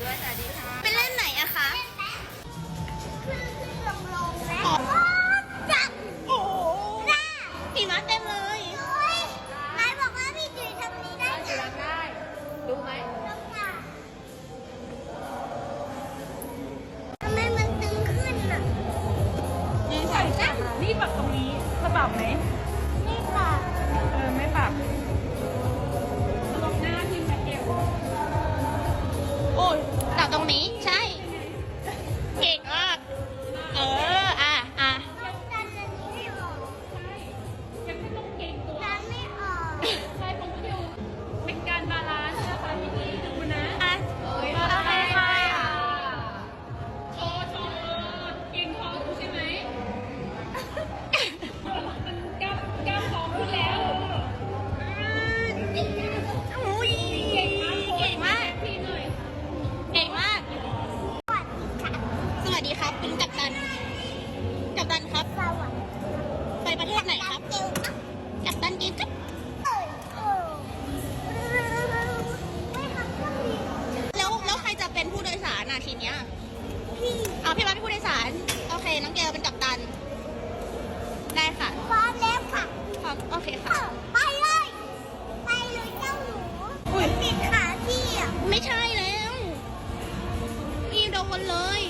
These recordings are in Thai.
ด้วยสวัสดีค่ะไปเล่นไหนอะคะขึ้นขึ้นลงลงแล้วอ๋อจับโอ้โหหน้าหิมะเต็มเลยโอ้ยนายบอกว่าพี่จุ๋ยทำนี้ได้ได้ไงจุดได้ ดูไหมต้องค่ะทำไมมันตึงขึ้นอะยืนใส่จ้ะนี่ปรับตรงนี้จะปรับไหม ครับคุณกัปตัน กัปตันครับสวัสดีไปประเทศไหนครับเกลอะกัปตันกินครับเอ้ยเออไม่ทำเครื่องบินแล้วแล้วใครจะเป็นผู้โดยสารน่ะทีเนี้ยพี่เอาพี่มาเป็นผู้โดยสาร โอเค น้องเกลเป็นกัปตัน ได้ค่ะ พร้อมแล้วค่ะครับโอเคเอค่ะอไปเลย ไปเลยเจ้าหนูมันปิดขาพี่อะไม่ใช่แล้วพี่โดนเลย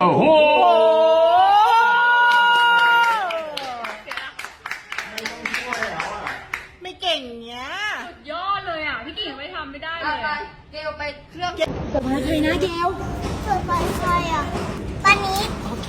โอ้โหไม่เก่งเนี้ยสุดยอดเลยอะ พี่กิ่งยังไม่ทำไม่ได้เลเอายไปเกลไปเครื่อง เปิดไฟไฟอะตอนนี้ โอเค